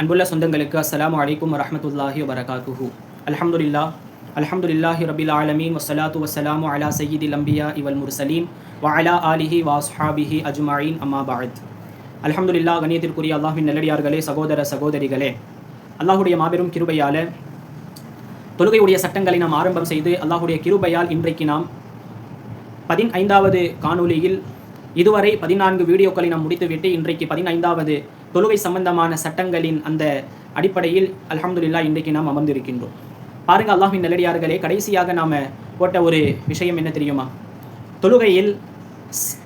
அன்புள்ள சொந்தங்களுக்கு அஸ்லாம் அலைக்கும் வரமத்துல்லாஹி வரகாத்துஹு அலமதுல்லா அலமதுல்லாஹி ரபில் ஆலமீன் வசலாத்து வஸ்ஸலாமு அலா சய்யிதில் லம்பியா இவல் முர்சலீம் வ அலா ஆலிஹி வாஸ்ஹாபிஹி அஜ்மாயின் அம்மா பாத் அலமதுல்லா கணியத்திற்குரிய அல்லாஹின் நல்லடியார்களே சகோதர சகோதரிகளே அல்லாஹுடைய மாபெரும் கிருபையால தொழுகையுடைய சட்டங்களை நாம் ஆரம்பம் செய்து அல்லாஹுடைய கிருபையால் இன்றைக்கு நாம் பதினைந்தாவது காணொளியில் இதுவரை பதினான்கு வீடியோக்களை நாம் முடித்துவிட்டு இன்றைக்கு பதினைந்தாவது தொழுகை சம்பந்தமான சட்டங்களின் அந்த அடிப்படையில் அலமதுல்லா இன்றைக்கு நாம் அமர்ந்திருக்கின்றோம். பாருங்கள் அல்லாஹின் நல்லடியார்களே கடைசியாக நாம் போட்ட ஒரு விஷயம் என்ன தெரியுமா? தொழுகையில் ஸ்-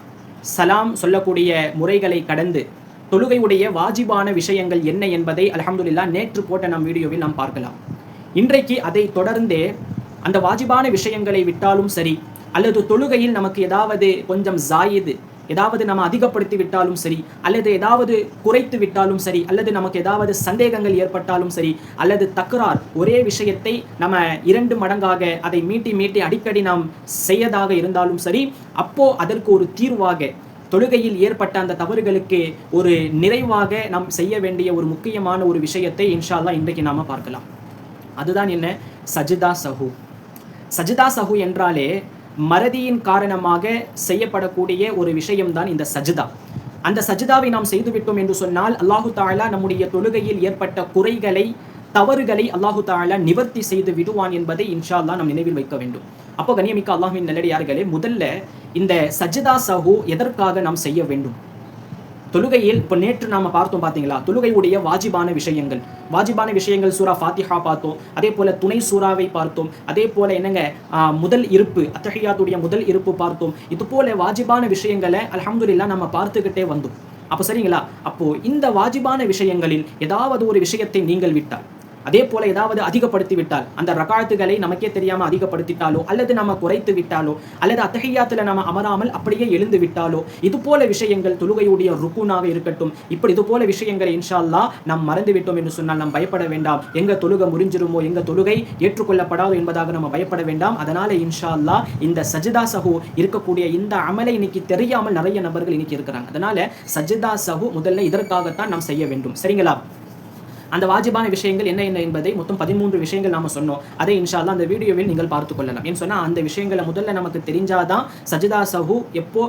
சலாம் சொல்லக்கூடிய முறைகளை கடந்து தொழுகையுடைய வாஜிபான விஷயங்கள் என்ன என்பதை அலமதுல்லா நேற்று போட்ட நம் வீடியோவில் நாம் பார்க்கலாம். இன்றைக்கு அதை தொடர்ந்தே அந்த வாஜிபான விஷயங்களை விட்டாலும் சரி அல்லது தொழுகையில் நமக்கு ஏதாவது கொஞ்சம் ஜாயிது ஏதாவது நம்ம அதிகப்படுத்தி விட்டாலும் சரி அல்லது ஏதாவது குறைத்து விட்டாலும் சரி அல்லது நமக்கு ஏதாவது சந்தேகங்கள் ஏற்பட்டாலும் சரி அல்லது தக்கரார் ஒரே விஷயத்தை நம்ம இரண்டு மடங்காக அதை மீட்டி மீட்டி அடிக்கடி நாம் செய்யதாக இருந்தாலும் சரி அப்போ அதற்கு ஒரு தீர்வாக தொழுகையில் ஏற்பட்ட அந்த தவறுகளுக்கு ஒரு நிறைவாக நாம் செய்ய வேண்டிய ஒரு முக்கியமான ஒரு விஷயத்தை இன்ஷால்லா இன்றைக்கு நாம் பார்க்கலாம். அதுதான் என்ன? சஜிதா சஹு. சஜிதா சஹு என்றாலே மறதியின் காரணமாக செய்யப்படக்கூடிய ஒரு விஷயம்தான் இந்த சஜிதா. அந்த சஜிதாவை நாம் செய்துவிட்டோம் என்று சொன்னால் அல்லாஹு தாலா நம்முடைய தொழுகையில் ஏற்பட்ட குறைகளை தவறுகளை அல்லாஹு தாலா நிவர்த்தி செய்து விடுவான் என்பதை இன்ஷா அல்லாஹ் நாம் நினைவில் வைக்க வேண்டும். அப்போ கண்ணியமிக்க அல்லாஹின் நல்லடியார்களே முதல்ல இந்த சஜிதா சஹு எதற்காக நாம் செய்ய வேண்டும்? தொழுகையில் இப்போ நேற்று நாம பார்த்தோம் பார்த்தீங்களா தொழுகையுடைய வாஜிபான விஷயங்கள். வாஜிபான விஷயங்கள் சூரா ஃபாத்திஹா பார்த்தோம். அதே போல துணை சூறாவை பார்த்தோம். அதே போல என்னங்க? முதல் இருப்பு அத்தகையாத்துடைய முதல் இருப்பு பார்த்தோம். இது போல வாஜிபான விஷயங்களை அலமதுல்லா நம்ம பார்த்துக்கிட்டே வந்தோம். அப்போ சரிங்களா? அப்போ இந்த வாஜிபான விஷயங்களில் ஏதாவது ஒரு விஷயத்தை நீங்கள் விட்டால் அதே போல ஏதாவது அதிகப்படுத்தி விட்டால் அந்த ரகாத்துகளை நமக்கே தெரியாம அதிகப்படுத்திட்டாலோ அல்லது நம்ம குறைத்து விட்டாலோ அல்லது அத்தகையாத்துல நம்ம அமராமல் அப்படியே எழுந்து விட்டாலோ இது போல விஷயங்கள் தொழுகையுடைய ருக்குனாக இருக்கட்டும். இப்படி இது போல விஷயங்களை இன்ஷால்லா நாம் மறந்து விட்டோம் என்று சொன்னால் நாம் பயப்பட வேண்டாம். எங்க தொழுகை முறிஞ்சிருமோ எங்க தொழுகை ஏற்றுக்கொள்ளப்படாதோ என்பதாக நம்ம பயப்பட வேண்டாம். அதனால இன்ஷால்லா இந்த சஜிதா சஹு இருக்கக்கூடிய இந்த அமலை இன்னைக்கு தெரியாமல் நிறைய நபர்கள் இன்னைக்கு இருக்கிறாங்க. அதனால சஜிதா சஹு முதல்ல இதற்காகத்தான் நாம் செய்ய வேண்டும். சரிங்களா? அந்த வாஜிபான விஷயங்கள் என்ன என்ன என்பதை மொத்தம் பதிமூன்று விஷயங்கள் நாம சொன்னோம். அதை இன்ஷால்லா அந்த வீடியோவில் நீங்கள் பார்த்து கொள்ளலாம். ஏன்னு சொன்னா அந்த விஷயங்களை முதல்ல நமக்கு தெரிஞ்சாதான் சஜிதா சஹு எப்போ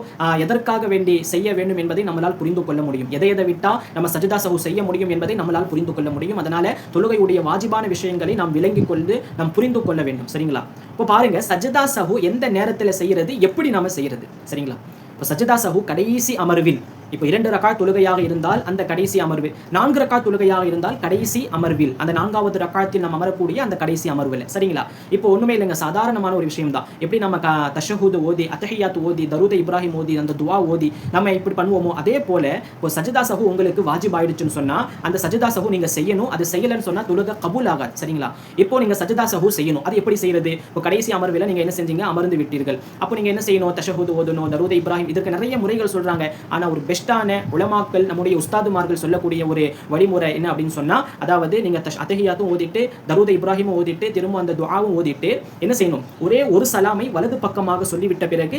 எதற்காக வேண்டி செய்ய வேண்டும் என்பதை நம்மளால் புரிந்து கொள்ள முடியும். எதை எதை விட்டா நம்ம சஜிதா சஹு செய்ய முடியும் என்பதை நம்மளால் புரிந்து கொள்ள முடியும். அதனால தொழுகையுடைய வாஜிபான விஷயங்களை நாம் விளங்கிக் கொண்டு நாம் புரிந்து கொள்ள வேண்டும். சரிங்களா? இப்போ பாருங்க சஜிதா சஹு எந்த நேரத்துல செய்யறது எப்படி நாம செய்யறது? சரிங்களா? இப்போ சஜிதா சஹு கடைசி அமர்வில் இப்போ இரண்டு ரக்கா தொழுகையாக இருந்தால் அந்த கடைசி அமர்வு. நான்கு ரக்கா தொழுகையாக இருந்தால் கடைசி அமர்வில். அந்த நான்காவது ரக்காத்தில் நம்ம அமரக்கூடிய அந்த கடைசி அமர்வில். சரிங்களா? இப்போ ஒண்ணுமே இல்லைங்க. சாதாரணமான ஒரு விஷயம் தான். எப்படி நம்ம க தஷஹூது ஓதி அத்தஹியாத் ஓதி தருத இப்ராஹிம் ஓதி அந்த துவா ஓதி நம்ம இப்படி பண்ணுவோமோ? அதே போல இப்போ சஜிதா சஹு உங்களுக்கு வாஜிப் ஆயிடுச்சுன்னு சொன்னா அந்த சஜிதா சஹு நீங்க செய்யணும். அது செய்யலைன்னு சொன்னா தொழுக கபூல் ஆகாது. சரிங்களா? இப்போ நீங்க சஜிதா சஹு செய்யணும். அது எப்படி செய்யறது? இப்போ கடைசி அமர்வில் நீங்க என்ன செஞ்சீங்க? அமர்ந்து விட்டீர்கள். அப்போ நீங்க என்ன செய்யணும்? தஷஹூது ஓதணும் தருத இப்ராஹிம் இதற்கு நிறைய முறைகள் சொல்றாங்க. ஆனா ஒரு பெஸ்ட்டான உலமாக்கள் நம்முடைய உஸ்தாதுமார்கள் சொல்லக்கூடிய ஒரு வழிமுறை என்ன அப்படின்னு சொன்னா அதாவது நீங்க தஷ் அத்தகையாத்தும் ஓதிட்டு தருத இப்ராஹிமும் ஓதிட்டு திரும்ப அந்த துவாவும் ஓதிட்டு என்ன செய்யணும்? ஒரே ஒரு சலாமை வலது பக்கமாக சொல்லிவிட்ட பிறகு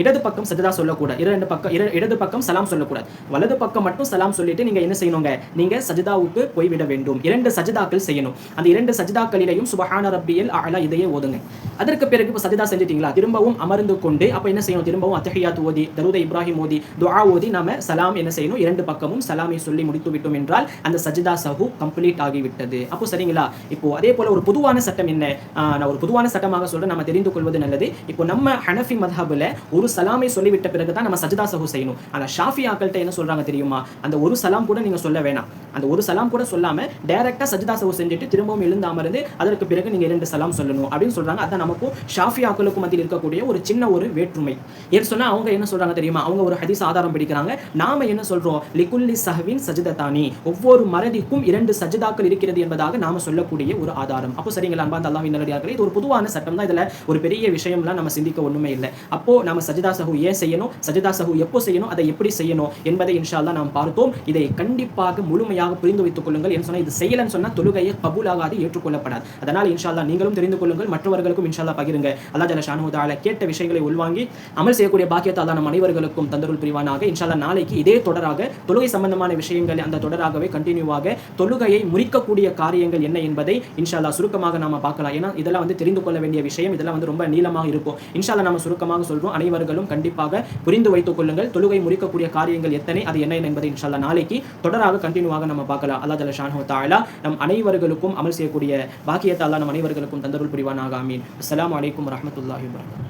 இடது பக்கம் சஜதா சொல்லக்கூடாது. இரண்டு பக்கம் இடது பக்கம் சலாம் சொல்லக்கூடாது. வலது பக்கம் மட்டும் சலாம் சொல்லிட்டு நீங்க என்ன செய்யணுங்க? நீங்க சஜிதாவுக்கு போய்விட வேண்டும். இரண்டு சஜிதாக்கள் செய்யணும். அந்த இரண்டு சஜிதாக்களிலையும் சுபஹான ரப்பியல் அலா இதையே ஓதுங்க. அதற்கு பிறகு இப்போ சஜிதா செஞ்சிட்டீங்களா? திரும்பவும் அமர்ந்து கொண்டு அப்ப என்ன செய்யணும்? திரும்பவும் அத்தகையாத் ஓதி தருத இப்ராஹிம் ஓதி துவா ஓதி நம்ம சலாம் என்ன செய்யணும்? இரண்டு பக்கமும் சலாமை சொல்லி முடித்து விட்டோம் என்றால் அந்த சஜிதா சஹு கம்ப்ளீட் ஆகிவிட்டது. அப்போ சரிங்களா? இப்போ அதே போல ஒரு பொதுவான சட்டம் என்ன? ஆஹ் நான் ஒரு பொதுவான சட்டமாக சொல்றேன். நம்ம தெரிந்து கொள்வது நல்லது. இப்போ நம்ம ஹனஃபி மத்ஹபுல ஒரு சலாமை சொல்லிவிட்ட பிறகு தான் நம்ம சஜிதா சஹு செய்யணும். ஆனா ஷாஃபி ஆக்கள்கிட்ட என்ன சொல்றாங்க தெரியுமா? அந்த ஒரு சலாம் கூட நீங்க சொல்ல வேணாம். அந்த ஒரு சலாம் கூட சொல்லாமல் டேரெக்டாக சஜிதா சஹு செஞ்சுட்டு திரும்பவும் எழுந்து அமர்ந்து அதற்கு பிறகு நீங்கள் இரண்டு சலாம் சொல்லணும் அப்படின்னு சொல்கிறாங்க அதான் நமக்கும் ஷாஃபி ஆக்களுக்கும் மத்தியில் இருக்கக்கூடிய ஒரு சின்ன ஒரு வேற்றுமை. ஏன்னு சொன்னால் அவங்க என்ன சொல்கிறாங்க தெரியுமா? அவங்க ஒரு ஹதீஸ் ஆதாரம் பிடிக்கிறாங்க. நாம் என்ன சொல்கிறோம் லிகுல்லி சஹவின் சஜிதத்தானி ஒவ்வொரு மறதிக்கும் இரண்டு சஜிதாக்கள் இருக்கிறது என்பதாக நாம் சொல்லக்கூடிய ஒரு ஆதாரம். அப்போ சரிங்களா அன்பாந்த அல்லாஹ்வின் நல்லடியார்கள் இது ஒரு பொதுவான சட்டம் தான். இதில் ஒரு பெரிய விஷயம்லாம் நம்ம சிந்திக்க ஒன்றுமே இல்லை. அப்போது நம்ம சஜிதா சஹு ஏன் செய்யணும்? சஜிதா சஹு எப்போ செய்யணும்? அதை எப்படி செய்யணும்? என்பதை இன்ஷா அல்லாஹ் நாம் பார்த்தோம். இதை கண்டிப்பாக முழுமையாக நன்றாக புரிந்து வைத்துக் கொள்ளுங்கள் என்று சொன்னால் இது செய்யலன்னு சொன்னால் தொழுகையை கபூலாகாது ஏற்றுக்கொள்ளப்படாது. அதனால் இன்ஷால்லா நீங்களும் தெரிந்து கொள்ளுங்கள் மற்றவர்களுக்கும் இன்ஷால்லா பகிருங்க அல்லா ஜல ஷானுதால கேட்ட விஷயங்களை உள்வாங்கி அமல் செய்யக்கூடிய பாக்கியத்தை அல்லாஹ் நம் அனைவர்களுக்கும் தந்தருள் புரிவானாக. இன்ஷால்லா நாளைக்கு இதே தொடராக தொழுகை சம்பந்தமான விஷயங்கள் அந்த தொடராகவே கண்டினியூவாக தொழுகையை முறிக்கக்கூடிய காரியங்கள் என்ன என்பதை இன்ஷால்லா சுருக்கமாக நாம பார்க்கலாம். ஏன்னா இதெல்லாம் வந்து தெரிந்து கொள்ள வேண்டிய விஷயம். இதெல்லாம் வந்து ரொம்ப நீளமாக இருக்கும். இன்ஷால்லா நம்ம சுருக்கமாக சொல்றோம். அனைவர்களும் கண்டிப்பாக புரிந்து வைத்துக் கொள்ளுங்கள். தொழுகை முறிக்கக்கூடிய காரியங்கள் எத்தனை அது என்ன என்பதை இன்ஷால்லா நாளைக்கு தொடராக கண்டினியூவாக நம்ம பார்க்கலாம். அல்லா தலா ஷானு தாலா நம் அனைவர்களுக்கும் அமல் செய்யக்கூடிய பாக்கியத்தை நம் அனைவர்களுக்கும் தந்தருள் புரிவானாக. ஆமீன். அஸ்லாம் வலைக்கம் வரமத்துல்லாஹி வரகம்